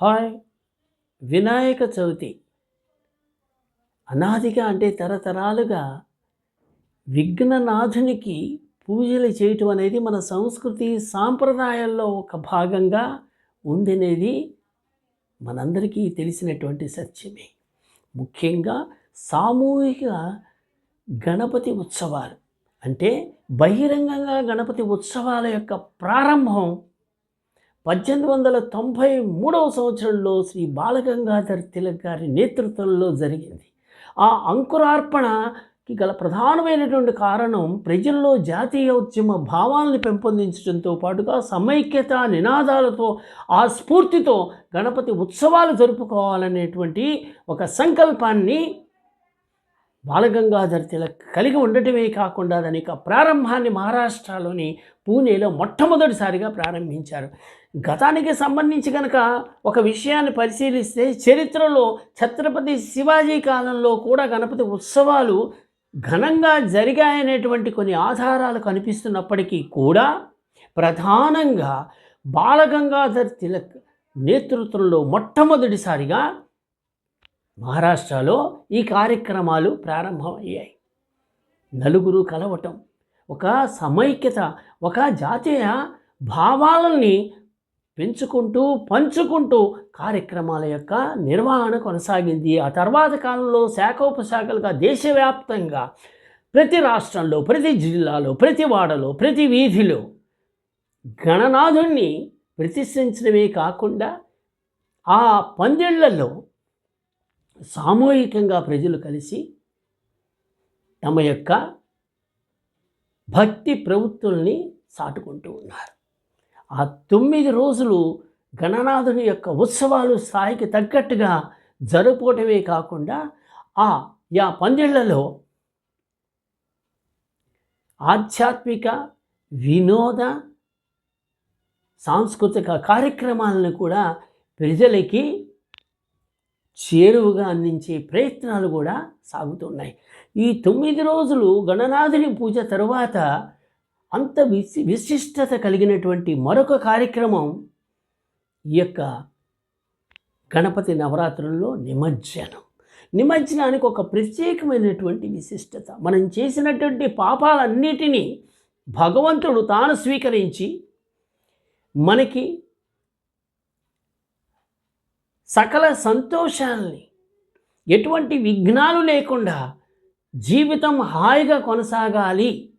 Hi. Vinayaka Chavithi. అనాదిగా అంటే తరతరాలుగా విఘ్ననాథునికి పూజలు చేయటం అనేది మన సంస్కృతి సాంప్రదాయాల్లో ఒక భాగంగా ఉందనేది మనందరికీ తెలిసినటువంటి సత్యమే. ముఖ్యంగా సామూహిక గణపతి ఉత్సవాలు అంటే బహిరంగంగా గణపతి ఉత్సవాల యొక్క ప్రారంభం పద్దెనిమిది వందల తొంభై మూడవ సంవత్సరంలో శ్రీ బాలగంగాధర్ తిలక్ గారి నేతృత్వంలో జరిగింది. ఆ అంకురార్పణకి గల ప్రధానమైనటువంటి కారణం ప్రజల్లో జాతీయ ఉద్యమ భావాల్ని పెంపొందించడంతో పాటుగా సమైక్యత నినాదాలతో ఆ స్ఫూర్తితో గణపతి ఉత్సవాలు జరుపుకోవాలనేటువంటి ఒక సంకల్పాన్ని బాలగంగాధర్ తిలక్ కలిగి ఉండటమే కాకుండా దాని యొక్క ప్రారంభాన్ని మహారాష్ట్రలోని పూణేలో మొట్టమొదటిసారిగా ప్రారంభించారు. గతానికి సంబంధించి కనుక ఒక విషయాన్ని పరిశీలిస్తే చరిత్రలో ఛత్రపతి శివాజీ కాలంలో కూడా గణపతి ఉత్సవాలు ఘనంగా జరిగాయనేటువంటి కొన్ని ఆధారాలు కనిపిస్తున్నప్పటికీ కూడా ప్రధానంగా బాలగంగాధర్ తిలక్ నేతృత్వంలో మొట్టమొదటిసారిగా మహారాష్ట్రలో ఈ కార్యక్రమాలు ప్రారంభమయ్యాయి. నలుగురు కలవటం ఒక సమైక్యత ఒక జాతీయ భావాలని పెంచుకుంటూ పంచుకుంటూ కార్యక్రమాల యొక్క నిర్వహణ కొనసాగింది. ఆ తర్వాత కాలంలో శాఖోపశాఖలుగా దేశవ్యాప్తంగా ప్రతి రాష్ట్రంలో ప్రతి జిల్లాలో ప్రతి వాడలో ప్రతి వీధిలో గణనాథుణ్ణి ప్రతిష్ఠించడమే కాకుండా ఆ పందిళ్ళలో సామూహికంగా ప్రజలు కలిసి తమ యొక్క భక్తి ప్రవృత్తుల్ని సాటుకుంటూ ఉన్నారు. ఆ తొమ్మిది రోజులు గణనాథుని యొక్క ఉత్సవాలు స్థాయికి తగ్గట్టుగా జరుపుకోవటమే కాకుండా ఆ యా పందిళ్ళలో ఆధ్యాత్మిక వినోద సాంస్కృతిక కార్యక్రమాలను కూడా ప్రజలకి చేరువుగా అందించే ప్రయత్నాలు కూడా సాగుతున్నాయి. ఈ తొమ్మిది రోజులు గణనాథుని పూజ తరువాత అంత విశి విశిష్టత కలిగినటువంటి మరొక కార్యక్రమం ఈ యొక్క గణపతి నవరాత్రుల్లో నిమజ్జనం. నిమజ్జనానికి ఒక ప్రత్యేకమైనటువంటి విశిష్టత. మనం చేసినటువంటి పాపాలన్నిటినీ భగవంతుడు తాను స్వీకరించి మనకి సకల సంతోషాల్ని ఎటువంటి విఘ్నాలు లేకుండా జీవితం హాయిగా కొనసాగాలి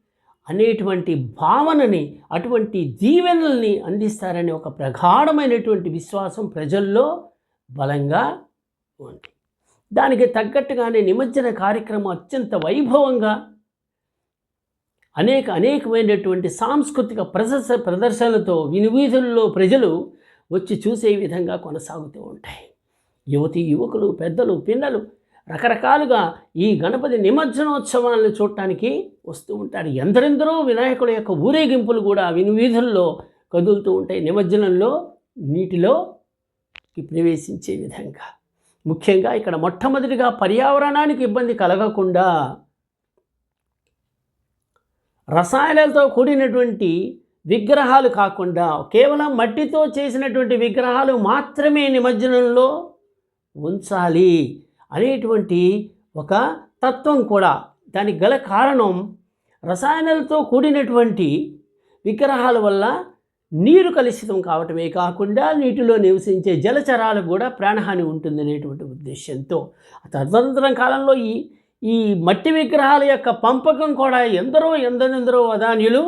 అనేటువంటి భావనని అటువంటి దీవెనల్ని అందిస్తారనే ఒక ప్రగాఢమైనటువంటి విశ్వాసం ప్రజల్లో బలంగా ఉంది. దానికి తగ్గట్టుగానే నిమజ్జన కార్యక్రమం అత్యంత వైభవంగా అనేక అనేకమైనటువంటి సాంస్కృతిక ప్రదర్శ ప్రదర్శనలతో వినివీధుల్లో ప్రజలు వచ్చి చూసే విధంగా కొనసాగుతూ ఉంటాయి. యువతి యువకులు పెద్దలు పిల్లలు రకరకాలుగా ఈ గణపతి నిమజ్జనోత్సవాలను చూడటానికి వస్తూ ఉంటారు. ఎందరెందరో వినాయకుల యొక్క ఊరేగింపులు కూడా వినువీధుల్లో కదులుతూ ఉంటాయి. నిమజ్జనంలో నీటిలో ప్రవేశించే విధంగా. ముఖ్యంగా ఇక్కడ మొట్టమొదటిగా పర్యావరణానికి ఇబ్బంది కలగకుండా రసాయనాలతో కూడినటువంటి విగ్రహాలు కాకుండా కేవలం మట్టితో చేసినటువంటి విగ్రహాలు మాత్రమే నిమజ్జనంలో ఉంచాలి అనేటువంటి ఒక తత్వం కూడా. దానికి గల కారణం రసాయనాలతో కూడినటువంటి విగ్రహాల వల్ల నీరు కలుషితం కావటమే కాకుండా నీటిలో నివసించే జలచరాలకు కూడా ప్రాణహాని ఉంటుందనేటువంటి ఉద్దేశంతో తదనంతరం కాలంలో ఈ ఈ మట్టి విగ్రహాల యొక్క పంపకం కూడా ఎందరో ఎందరెందరో అదానులు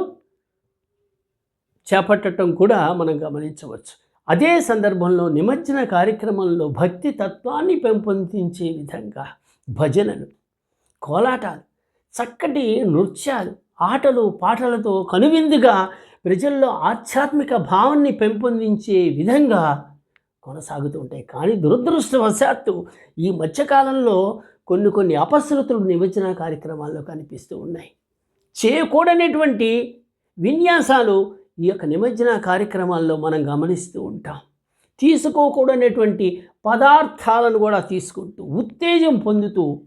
చేపట్టడం కూడా మనం గమనించవచ్చు. అదే సందర్భంలో నిమజ్జన కార్యక్రమంలో భక్తి తత్వాన్ని పెంపొందించే విధంగా భజనలు కోలాటాలు చక్కటి నృత్యాలు ఆటలు పాటలతో కనువిందుగా ప్రజల్లో ఆధ్యాత్మిక భావాన్ని పెంపొందించే విధంగా కొనసాగుతూ ఉంటాయి. కానీ దురదృష్టవశాత్తు ఈ మధ్యకాలంలో కొన్ని కొన్ని అపశృతులు నిమజ్జన కార్యక్రమాల్లో కనిపిస్తూ ఉన్నాయి. చేయకూడనటువంటి విన్యాసాలు ఈ యొక్క నిమజ్జన కార్యక్రమాల్లో మనం గమనిస్తూ ఉంటాం. తీసుకోకూడనటువంటి పదార్థాలను కూడా తీసుకుంటూ ఉత్తేజం పొందుతూ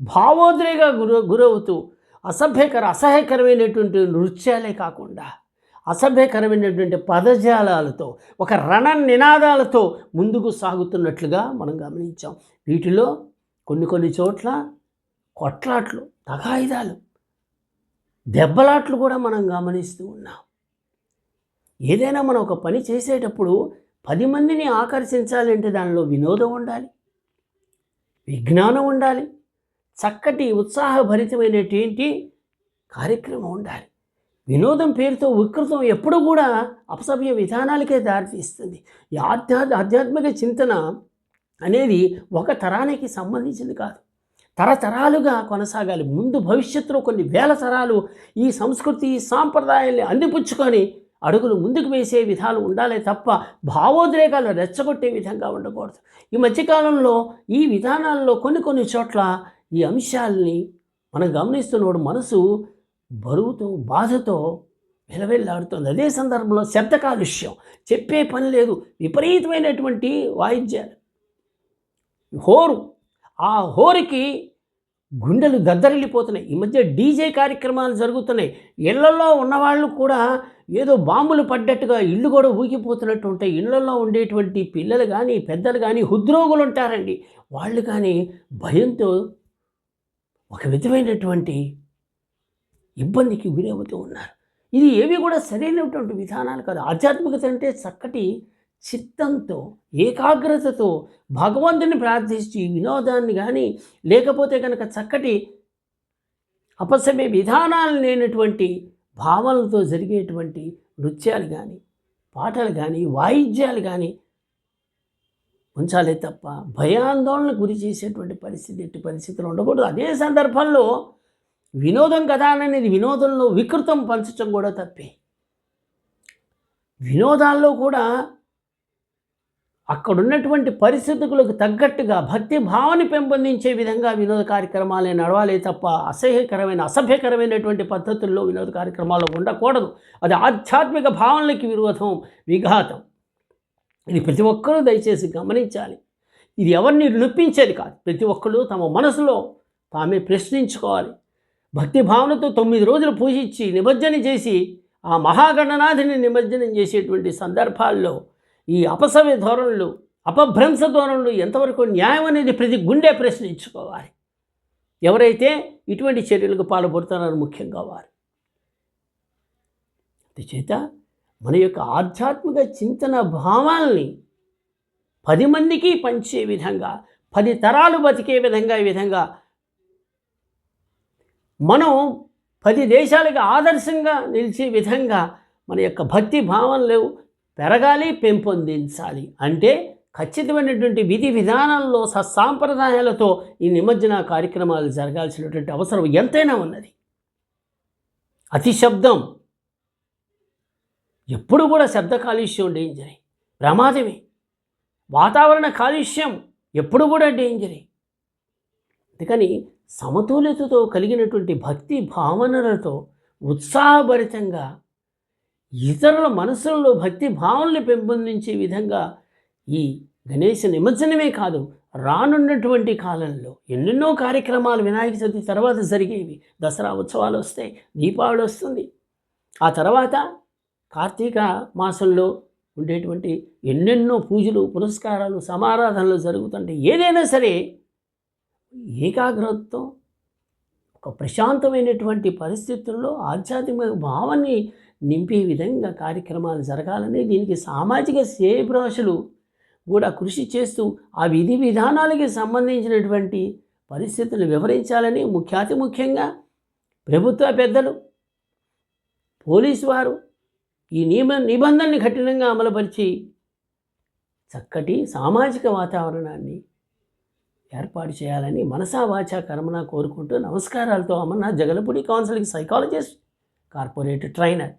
భావోద్రేగా గుర గురవుతూ అసభ్యకర అసహ్యకరమైనటువంటి నృత్యాలే కాకుండా అసభ్యకరమైనటువంటి పదజాలాలతో ఒక రణ నినాదాలతో ముందుకు సాగుతున్నట్లుగా మనం గమనించాం. వీటిలో కొన్ని కొన్ని చోట్ల కొట్లాట్లు తగాయిదాలు దెబ్బలాట్లు కూడా మనం గమనిస్తూ ఉన్నాం. ఏదైనా మనం ఒక పని చేసేటప్పుడు పది మందిని ఆకర్షించాలంటే దానిలో వినోదం ఉండాలి విజ్ఞానం ఉండాలి చక్కటి ఉత్సాహభరితమైనటువంటి కార్యక్రమం ఉండాలి. వినోదం పేరుతో వికృతం ఎప్పుడు కూడా అపసభ్య విధానాలకే దారితీస్తుంది. ఈ ఆధ్యా ఆధ్యాత్మిక చింతన అనేది ఒక తరానికి సంబంధించింది కాదు. తరతరాలుగా కొనసాగాలి. ముందు భవిష్యత్తులో కొన్ని వేల తరాలు ఈ సంస్కృతి ఈ సాంప్రదాయాల్ని అందిపుచ్చుకొని అడుగులు ముందుకు వేసే విధాలు ఉండాలి తప్ప భావోద్రేకాలు రెచ్చగొట్టే విధంగా ఉండకూడదు. ఈ మధ్యకాలంలో ఈ విధానాల్లో కొన్ని కొన్ని చోట్ల ఈ అంశాలని మనం గమనిస్తున్నప్పుడు మనసు బరువుతో బాధతో విలవెల్లాడుతుంది. అదే సందర్భంలో శబ్ద కాలుష్యం. చెప్పే పని లేదు. విపరీతమైనటువంటి వాయిద్యాలు. హోరు. ఆ హోరికి గుండెలు దద్దరిల్లిపోతున్నాయి. ఈ మధ్య డీజే కార్యక్రమాలు జరుగుతున్నాయి. ఇళ్ళలో ఉన్నవాళ్ళు కూడా ఏదో బాంబులు పడ్డట్టుగా ఇల్లు కూడా ఊగిపోతున్నట్టు ఉంటాయి ఇళ్ళలో ఉండేటువంటి పిల్లలు కానీ పెద్దలు కానీ హృద్రోగులు ఉంటారండి. వాళ్ళు కానీ భయంతో ఒక విధమైనటువంటి ఇబ్బందికి గురవుతూ ఉన్నారు. ఇది ఏవి కూడా సరైనటువంటి విధానాలు కాదు. ఆధ్యాత్మికత అంటే చక్కటి చిత్తంతో ఏకాగ్రతతో భగవంతుని ప్రార్థించి వినోదాన్ని కానీ లేకపోతే కనుక చక్కటి అపసమే విధానాలు లేనటువంటి భావనలతో జరిగేటువంటి నృత్యాలు కానీ పాటలు కానీ వాయిద్యాలు కానీ ఉంచాలే తప్ప భయాందోళనకు గురి చేసేటువంటి పరిస్థితి ఎట్టి పరిస్థితులు ఉండకూడదు. అదే సందర్భంలో వినోదం కదా అనేది వినోదంలో వికృతం పంచడం కూడా తప్పే. వినోదాల్లో కూడా అక్కడున్నటువంటి పరిస్థితులకు తగ్గట్టుగా భక్తి భావాన్ని పెంపొందించే విధంగా వినోద కార్యక్రమాలే నడవాలి తప్ప అసహ్యకరమైన అసభ్యకరమైనటువంటి పద్ధతుల్లో వినోద కార్యక్రమాలు ఉండకూడదు. అది ఆధ్యాత్మిక భావనలకి విరోధం విఘాతం. ఇది ప్రతి ఒక్కరూ దయచేసి గమనించాలి. ఇది ఎవరిని నొప్పించేది కాదు. ప్రతి ఒక్కరు తమ మనసులో తామే ప్రశ్నించుకోవాలి. భక్తి భావనతో తొమ్మిది రోజులు పూజించి నిమజ్జనం చేసి ఆ మహాగణనాథిని నిమజ్జనం చేసేటువంటి సందర్భాల్లో ఈ అపసవ్య ధోరణులు అపభ్రంశ ధోరణులు ఎంతవరకు న్యాయం అనేది ప్రతి గుండె ప్రశ్నించుకోవాలి ఎవరైతే ఇటువంటి చర్యలకు పాల్పడుతున్నారో ముఖ్యంగా వారు. అందుచేత మన యొక్క ఆధ్యాత్మిక చింతన భావాల్ని పది మందికి పంచే విధంగా పది తరాలు బతికే విధంగా ఈ విధంగా మనం పది దేశాలకు ఆదర్శంగా నిలిచే విధంగా మన యొక్క భక్తి భావనలు పెరగాలి పెంపొందించాలి. అంటే ఖచ్చితమైనటువంటి విధి విధానాల్లో సత్సాంప్రదాయాలతో ఈ నిమజ్జన కార్యక్రమాలు జరగాల్సినటువంటి అవసరం ఎంతైనా ఉన్నది. అతి శబ్దం. ఎప్పుడు కూడా శబ్ద కాలుష్యం డేంజరే ప్రమాదమే. వాతావరణ కాలుష్యం ఎప్పుడు కూడా డేంజరే అందుకని సమతుల్యతతో కలిగినటువంటి భక్తి భావనలతో ఉత్సాహభరితంగా ఇతరుల మనసులలో భక్తి భావనలు పెంపొందించే విధంగా ఈ గణేష నిమజ్జనమే కాదు రానున్నటువంటి కాలంలో ఎన్నెన్నో కార్యక్రమాలు వినాయక చవితి తర్వాత జరిగేవి. దసరా ఉత్సవాలు వస్తాయి దీపావళి వస్తుంది. ఆ తర్వాత కార్తీక మాసంలో ఉండేటువంటి ఎన్నెన్నో పూజలు పురస్కారాలు సమారాధనలు జరుగుతుంటాయి. ఏదైనా సరే ఏకాగ్రతతో ఒక ప్రశాంతమైనటువంటి పరిస్థితుల్లో ఆధ్యాత్మిక భావాన్ని నింపే విధంగా కార్యక్రమాలు జరగాలని దీనికి సామాజిక శ్రేయభిలాషులు కూడా కృషి చేస్తూ ఆ విధి విధానాలకి సంబంధించినటువంటి పరిస్థితులు వివరించాలని ముఖ్యాతి ముఖ్యంగా ప్రభుత్వ పెద్దలు పోలీసు వారు ఈ నియమ నిబంధనల్ని కఠినంగా అమలుపరిచి చక్కటి సామాజిక వాతావరణాన్ని ఏర్పాటు చేయాలని మనసా వాచా కర్మన కోరుకుంటూ నమస్కారాలతో Amarnath Jagalapudi counselling psychologist corporate trainer